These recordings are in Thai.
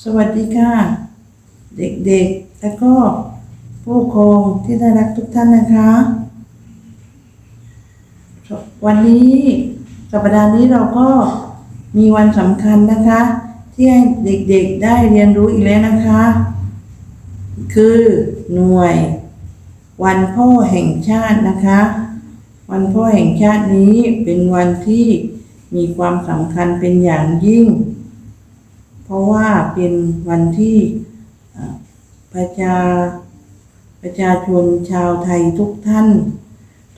สวัสดีค่ะ เด็กๆ และก็ผู้ปกครองที่น่ารักทุกท่านนะคะ วันนี้สัปดาห์นี้เราก็มีวันสำคัญนะคะ ที่ให้เด็กๆได้เรียนรู้อีกแล้วนะคะ คือหน่วย วันพ่อแห่งชาตินะคะ วันพ่อแห่งชาตินี้เป็นวันที่มีความสำคัญเป็นอย่างยิ่ง เพราะว่าเป็นวันที่ประชาประชาชนชาวไทยทุกท่าน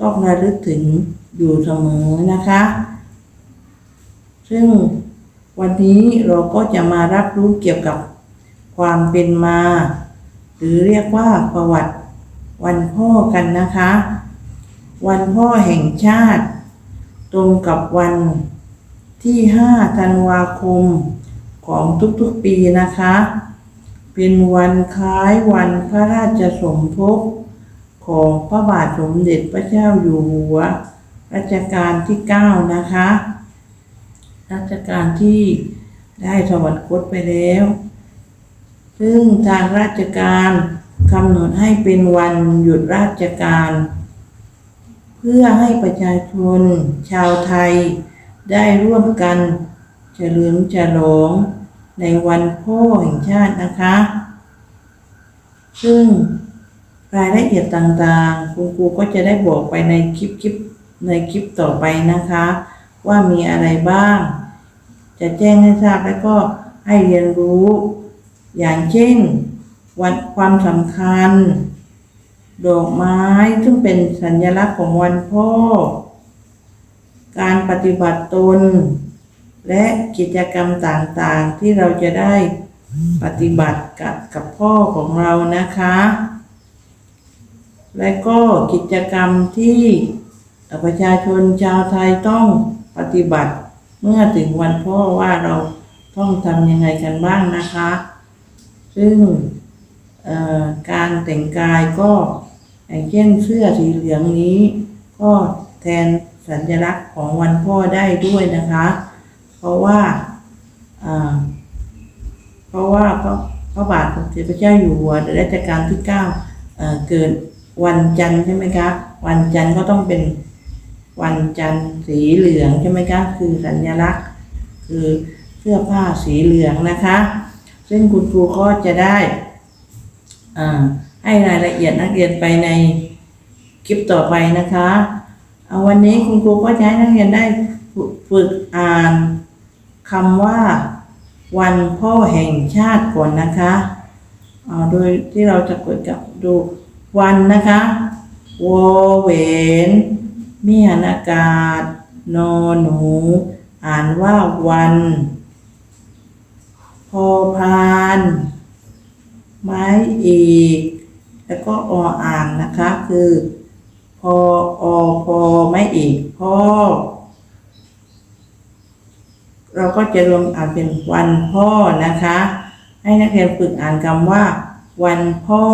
ต้องระลึกถึงอยู่เสมอนะคะ ซึ่งวันนี้เราก็จะมารับรู้เกี่ยวกับความเป็นมา หรือเรียกว่าประวัติวันพ่อกันนะคะ วันพ่อแห่งชาติ ตรงกับวันที่ 5 ธันวาคม ของทุกๆปีนะคะ เป็นวันคล้ายวันพระราชสมภพของพระบาทสมเด็จพระเจ้าอยู่หัว รัชกาลที่ 9 นะคะ รัชกาลที่ได้สวรรคตไปแล้ว ซึ่งทางราชการกำหนดให้เป็นวันหยุดราชการ เพื่อให้ประชาชนชาวไทยได้ร่วมกัน เฉลิมฉลองในวันพ่อแห่งชาตินะคะ ซึ่งรายละเอียดต่างๆ คุณครูก็จะได้บอกไปในคลิปคลิปในคลิปต่อไปนะคะ ว่ามีอะไรบ้าง จะแจ้งให้ทราบแล้วก็ให้เรียนรู้ อย่างเช่น วันความสำคัญ ดอกไม้ซึ่งเป็นสัญลักษณ์ของวันพ่อ การปฏิบัติตน และกิจกรรมต่างๆที่เราจะได้ปฏิบัติกับกับพ่อของเรานะคะ และก็กิจกรรมที่ประชาชนชาวไทยต้องปฏิบัติเมื่อถึงวันพ่อว่าเราต้องทำยังไงกันบ้างนะคะ ซึ่งการแต่งกายก็อย่างเช่นเสื้อสีเหลืองนี้ ก็แทนสัญลักษณ์ของวันพ่อได้ด้วยนะคะ ราะว่าเพราะว่าพระพระบาทสมเด็จพระเจ้าอยู่หัวรัชกาลที่เก้าเกิดวันจันทร์ใช่ไหมคะวันจันทร์ก็ต้องเป็นวันจันทร์สีเหลืองใช่ไหมคะคือสัญลักษณ์ คือเสื้อผ้าสีเหลืองนะคะ ซึ่งคุณครูก็จะได้อ่าให้รายละเอียดนักเรียนไปในคลิปต่อไปนะคะเอาวันนี้คุณครูก็จะให้นักเรียนได้ฝึกอ่าน คำว่า วันพ่อแห่งชาติก่อนนะคะโดยที่เราจะกดกับดูวันนะคะวอเวนเมียนากาศ นอหนู อ่านว่าวัน พอพาน ไม้อีก แล้วก็ออ่างนะคะ คือ พออพอไม่อีกพ่อ เราก็จะรวมอ่านเป็นวันพ่อนะคะ ให้นักเรียนฝึกอ่านคำว่า วันพ่อ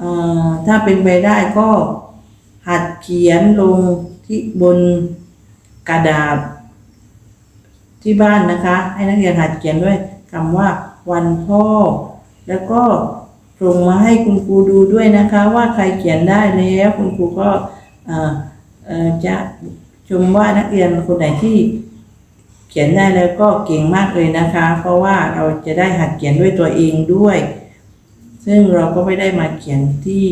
ออถ้าเป็นไปได้ก็ หัดเขียนลงที่บนกระดาษ ที่บ้านนะคะ ให้นักเรียนหัดเขียนด้วยคำว่า วันพ่อ แล้วก็ส่งมาให้คุณครูดูด้วยนะคะ ว่าใครเขียนได้แล้วคุณครูก็จะชมว่านักเรียนคนไหนที่ เขียนได้แล้วก็เก่งมากเลยนะคะ เพราะว่าเราจะได้หัดเขียนด้วยตัวเองด้วย ซึ่งเราก็ไม่ได้มาเขียนที่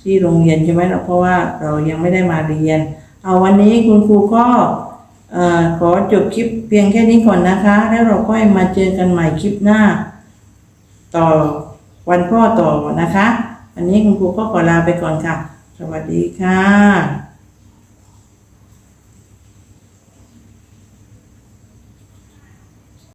ที่โรงเรียนใช่ไหมเราเพราะว่าเรายังไม่ได้มาเรียน เอาวันนี้คุณครูก็ขอจบคลิปเพียงแค่นี้ก่อนนะคะ แล้วเราก็มาเจอกันใหม่คลิปหน้า ต่อวันพ่อต่อนะคะวันนี้คุณครูก็ขอลาไปก่อนค่ะ สวัสดีค่ะ